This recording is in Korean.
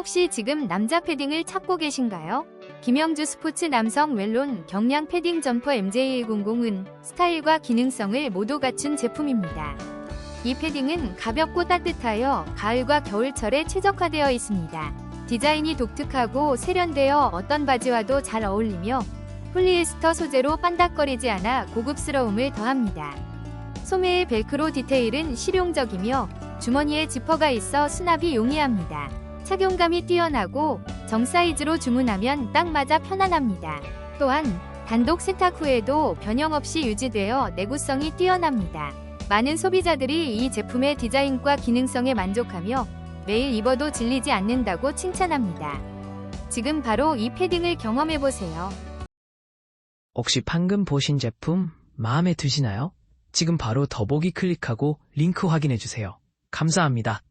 혹시 지금 남자 패딩을 찾고 계신가요? 김영주 스포츠 남성 웰론 경량 패딩 점퍼 MJ100은 스타일과 기능성을 모두 갖춘 제품입니다. 이 패딩은 가볍고 따뜻하여 가을과 겨울철에 최적화되어 있습니다. 디자인이 독특하고 세련되어 어떤 바지와도 잘 어울리며 폴리에스터 소재로 반닥거리지 않아 고급스러움을 더합니다. 소매의 벨크로 디테일은 실용적이며 주머니에 지퍼가 있어 수납이 용이합니다. 착용감이 뛰어나고 정 사이즈로 주문하면 딱 맞아 편안합니다. 또한 단독 세탁 후에도 변형 없이 유지되어 내구성이 뛰어납니다. 많은 소비자들이 이 제품의 디자인과 기능성에 만족하며 매일 입어도 질리지 않는다고 칭찬합니다. 지금 바로 이 패딩을 경험해보세요. 혹시 방금 보신 제품 마음에 드시나요? 지금 바로 더보기 클릭하고 링크 확인해 주세요. 감사합니다.